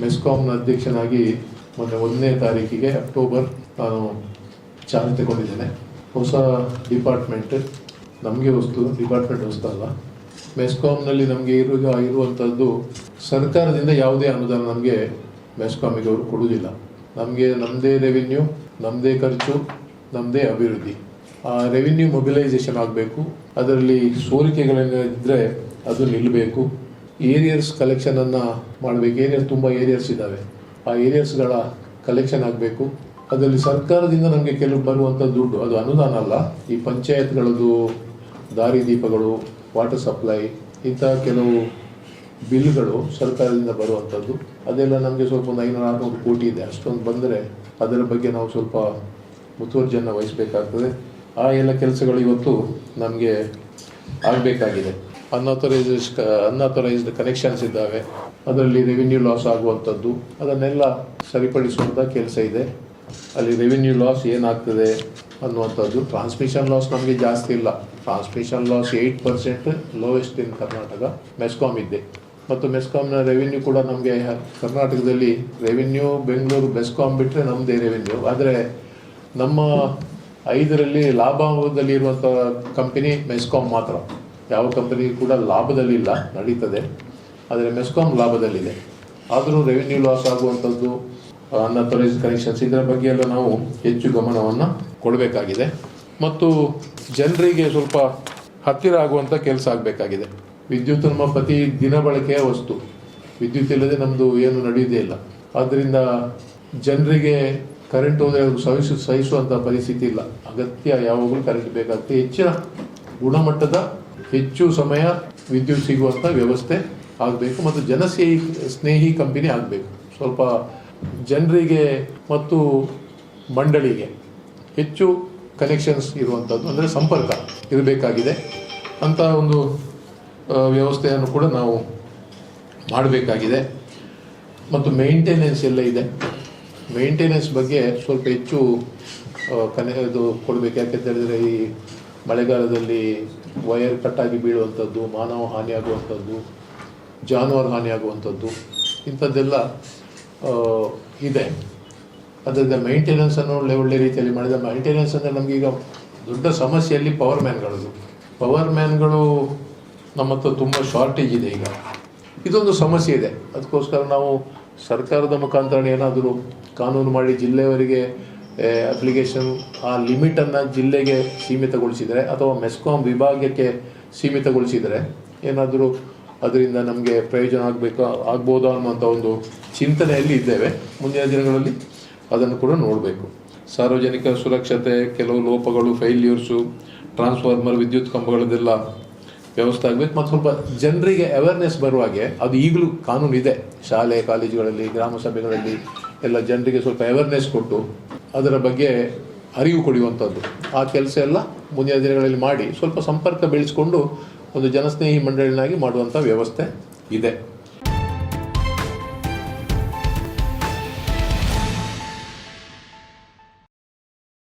ಮೆಸ್ಕಾಂನ ಅಧ್ಯಕ್ಷನಾಗಿ ಮೊನ್ನೆ ಒಂದನೇ ತಾರೀಕಿಗೆ ಅಕ್ಟೋಬರ್ ನಾನು ಚಾರ್ಜ್ ತಗೊಂಡಿದ್ದೇನೆ. ಹೊಸ ಡಿಪಾರ್ಟ್ಮೆಂಟ್, ನಮಗೆ ವಸ್ತು, ಡಿಪಾರ್ಟ್ಮೆಂಟ್ ಹೊಸ್ತಲ್ಲ ಮೆಸ್ಕಾಂನಲ್ಲಿ ನಮಗೆ ಇರುವ ಇರುವಂಥದ್ದು ಸರ್ಕಾರದಿಂದ ಯಾವುದೇ ಅನುದಾನ ನಮಗೆ ಮೆಸ್ಕಾಮಿಗೆ ಅವರು ಕೊಡುವುದಿಲ್ಲ. ನಮಗೆ ನಮ್ಮದೇ ರೆವಿನ್ಯೂ ನಮ್ಮದೇ ಖರ್ಚು ನಮ್ಮದೇ ಅಭಿವೃದ್ಧಿ. ಆ ರೆವಿನ್ಯೂ ಮೊಬಿಲೈಸೇಷನ್ ಆಗಬೇಕು. ಅದರಲ್ಲಿ ಸೋರಿಕೆಗಳೇನಿದ್ರೆ ಅದು ನಿಲ್ಲಬೇಕು ಏರಿಯರ್ಸ್ ಕಲೆಕ್ಷನನ್ನು ಮಾಡಬೇಕು. ಏರಿಯರ್ಸ್ ತುಂಬ ಏರಿಯರ್ಸ್ ಇದ್ದಾವೆ. ಆ ಏರಿಯರ್ಸ್ಗಳ ಕಲೆಕ್ಷನ್ ಆಗಬೇಕು. ಅದರಲ್ಲಿ ಸರ್ಕಾರದಿಂದ ನಮಗೆ ಕೆಲವು ಬರುವಂಥ ದುಡ್ಡು, ಅದು ಅನುದಾನ ಅಲ್ಲ. ಈ ಪಂಚಾಯತ್ಗಳದ್ದು ದಾರಿದೀಪಗಳು ವಾಟರ್ ಸಪ್ಲೈ ಇಂಥ ಕೆಲವು ಬಿಲ್ಗಳು ಸರ್ಕಾರದಿಂದ ಬರುವಂಥದ್ದು. ಅದೆಲ್ಲ ನಮಗೆ ಸ್ವಲ್ಪ ಒಂದು ಐನೂರು ಆರುನೂರು ಕೋಟಿ ಇದೆ. ಅಷ್ಟೊಂದು ಬಂದರೆ ಅದರ ಬಗ್ಗೆ ನಾವು ಸ್ವಲ್ಪ ಮುತುವರ್ಜಿಯನ್ನು ವಹಿಸಬೇಕಾಗ್ತದೆ. ಆ ಎಲ್ಲ ಕೆಲಸಗಳು ಇವತ್ತು ನಮಗೆ ಆಗಬೇಕಾಗಿದೆ. ಅನ್ಆಥರೈಸ್ಡ್ ಅನ್ಅಥರೈಸ್ಡ್ ಕನೆಕ್ಷನ್ಸ್ ಇದ್ದಾವೆ. ಅದರಲ್ಲಿ ರೆವಿನ್ಯೂ ಲಾಸ್ ಆಗುವಂಥದ್ದು. ಅದನ್ನೆಲ್ಲ ಸರಿಪಡಿಸುವಂಥ ಕೆಲಸ ಇದೆ. ಅಲ್ಲಿ ರೆವಿನ್ಯೂ ಲಾಸ್ ಏನಾಗ್ತದೆ ಅನ್ನುವಂಥದ್ದು. ಟ್ರಾನ್ಸ್ಮಿಷನ್ ಲಾಸ್ ನಮಗೆ ಜಾಸ್ತಿ ಇಲ್ಲ. Transmission loss eight percent lowest in Karnataka. MESCOM ಇದೆ. ಮತ್ತು ಮೆಸ್ಕಾಮ್ನ ರೆವಿನ್ಯೂ ಕೂಡ ನಮಗೆ ಕರ್ನಾಟಕದಲ್ಲಿ ರೆವಿನ್ಯೂ ಬೆಂಗಳೂರು ಮೆಸ್ಕಾಮ್ ಬಿಟ್ಟರೆ ನಮ್ಮದೇ ರೆವಿನ್ಯೂ ಆದರೆ ನಮ್ಮ ಐದರಲ್ಲಿ ಲಾಭದಲ್ಲಿ ಇರುವಂಥ ಕಂಪನಿ ಮೆಸ್ಕಾಮ್ ಮಾತ್ರ. ಯಾವ ಕಂಪನಿ ಕೂಡ ಲಾಭದಲ್ಲಿಲ್ಲ, ನಡೀತದೆ. ಆದರೆ ಮೆಸ್ಕಾಮ್ ಲಾಭದಲ್ಲಿದೆ. ಆದರೂ ರೆವಿನ್ಯೂ ಲಾಸ್ ಆಗುವಂಥದ್ದು ಅನ್ಅಥರೈಸ್ಡ್ ಕನೆಕ್ಷನ್ಸ್ ಇದರ ಬಗ್ಗೆ ಎಲ್ಲ ನಾವು ಹೆಚ್ಚು ಗಮನವನ್ನು ಕೊಡಬೇಕಾಗಿದೆ. ಮತ್ತು ಜನರಿಗೆ ಸ್ವಲ್ಪ ಹತ್ತಿರ ಆಗುವಂಥ ಕೆಲಸ ಆಗಬೇಕಾಗಿದೆ. ವಿದ್ಯುತ್ ನಮ್ಮ ಪ್ರತಿ ದಿನ ಬಳಕೆಯ ವಸ್ತು. ವಿದ್ಯುತ್ ಇಲ್ಲದೆ ನಮ್ಮದು ಏನು ನಡೆಯುವುದೇ ಇಲ್ಲ. ಆದ್ದರಿಂದ ಜನರಿಗೆ ಕರೆಂಟ್ ಹೋದರೆ ಸಹಿಸು, ಸಹಿಸುವಂಥ ಪರಿಸ್ಥಿತಿ ಇಲ್ಲ. ಅಗತ್ಯ ಯಾವಾಗಲೂ ಕರೆಂಟ್ ಬೇಕಾಗುತ್ತೆ. ಹೆಚ್ಚಿನ ಗುಣಮಟ್ಟದ ಹೆಚ್ಚು ಸಮಯ ವಿದ್ಯುತ್ ಸಿಗುವಂಥ ವ್ಯವಸ್ಥೆ ಆಗಬೇಕು ಮತ್ತು ಜನಸ್ನೇಹಿ ಸ್ನೇಹಿ ಕಂಪನಿ ಆಗಬೇಕು. ಸ್ವಲ್ಪ ಜನರಿಗೆ ಮತ್ತು ಮಂಡಳಿಗೆ ಹೆಚ್ಚು ಕನೆಕ್ಷನ್ಸ್ ಇರುವಂಥದ್ದು ಅಂದರೆ ಸಂಪರ್ಕ ಇರಬೇಕಾಗಿದೆ. ಅಂತ ಒಂದು ವ್ಯವಸ್ಥೆಯನ್ನು ಕೂಡ ನಾವು ಮಾಡಬೇಕಾಗಿದೆ. ಮತ್ತು ಮೇಂಟೆನೆನ್ಸ್ ಎಲ್ಲ ಇದೆ. ಮೇಂಟೆನೆನ್ಸ್ ಬಗ್ಗೆ ಸ್ವಲ್ಪ ಹೆಚ್ಚು ಕನೆ ಇದು ಕೊಡಬೇಕು. ಯಾಕೆಂತ ಹೇಳಿದರೆ ಈ ಮಳೆಗಾಲದಲ್ಲಿ ವಯರ್ ಕಟ್ಟಾಗಿ ಬೀಳುವಂಥದ್ದು, ಮಾನವ ಹಾನಿಯಾಗುವಂಥದ್ದು, ಜಾನುವಾರು ಹಾನಿಯಾಗುವಂಥದ್ದು, ಇಂಥದ್ದೆಲ್ಲ ಇದೆ. ಅದರಿಂದ ಮೈಂಟೆನೆನ್ಸನ್ನು ಒಳ್ಳೆ ಒಳ್ಳೆ ರೀತಿಯಲ್ಲಿ ಮಾಡಿದ ಮೈಂಟೆನೆನ್ಸ್ ಅಂದರೆ ನಮಗೀಗ ದೊಡ್ಡ ಸಮಸ್ಯೆಯಲ್ಲಿ ಪವರ್ ಮ್ಯಾನ್ಗಳದು ಪವರ್ ಮ್ಯಾನ್ಗಳು ನಮ್ಮ ಹತ್ರ ತುಂಬ ಶಾರ್ಟೇಜ್ ಇದೆ ಈಗ. ಇದೊಂದು ಸಮಸ್ಯೆ ಇದೆ. ಅದಕ್ಕೋಸ್ಕರ ನಾವು ಸರ್ಕಾರದ ಮುಖಾಂತರ ಏನಾದರೂ ಕಾನೂನು ಮಾಡಿ ಜಿಲ್ಲೆಯವರಿಗೆ ಅಪ್ಲಿಕೇಶನ್ ಆ ಲಿಮಿಟನ್ನು ಜಿಲ್ಲೆಗೆ ಸೀಮಿತಗೊಳಿಸಿದರೆ ಅಥವಾ ಮೆಸ್ಕಾಂ ವಿಭಾಗಕ್ಕೆ ಸೀಮಿತಗೊಳಿಸಿದರೆ ಏನಾದರೂ ಅದರಿಂದ ನಮಗೆ ಪ್ರಯೋಜನ ಆಗಬೇಕು, ಆಗ್ಬೋದಾ ಅನ್ನುವಂಥ ಒಂದು ಚಿಂತನೆಯಲ್ಲಿ ಇದ್ದೇವೆ. ಮುಂದಿನ ದಿನಗಳಲ್ಲಿ ಅದನ್ನು ಕೂಡ ನೋಡಬೇಕು. ಸಾರ್ವಜನಿಕ ಸುರಕ್ಷತೆ, ಕೆಲವು ಲೋಪಗಳು ಫೈಲ್ಯೂರ್ಸು ಟ್ರಾನ್ಸ್ಫಾರ್ಮರ್ ವಿದ್ಯುತ್ ಕಂಬಗಳದೆಲ್ಲ ವ್ಯವಸ್ಥೆ ಆಗಬೇಕು. ಮತ್ತು ಸ್ವಲ್ಪ ಜನರಿಗೆ ಅವೇರ್ನೆಸ್ ಬರುವ ಹಾಗೆ ಅದು ಈಗಲೂ ಕಾನೂನು ಇದೆ ಶಾಲೆ ಕಾಲೇಜುಗಳಲ್ಲಿ ಗ್ರಾಮ ಸಭೆಗಳಲ್ಲಿ ಎಲ್ಲ ಜನರಿಗೆ ಸ್ವಲ್ಪ ಅವೇರ್ನೆಸ್ ಕೊಟ್ಟು ಅದರ ಬಗ್ಗೆ ಅರಿವು ಕೊಡುವಂಥದ್ದು. ಆ ಕೆಲಸ ಎಲ್ಲ ಮುಂದಿನ ದಿನಗಳಲ್ಲಿ ಮಾಡಿ ಸ್ವಲ್ಪ ಸಂಪರ್ಕ ಬೆಳೆಸ್ಕೊಂಡು ಒಂದು ಜನಸ್ನೇಹಿ ಮಂಡಳಿನಾಗಿ ಮಾಡುವಂಥ ವ್ಯವಸ್ಥೆ ಇದೆ.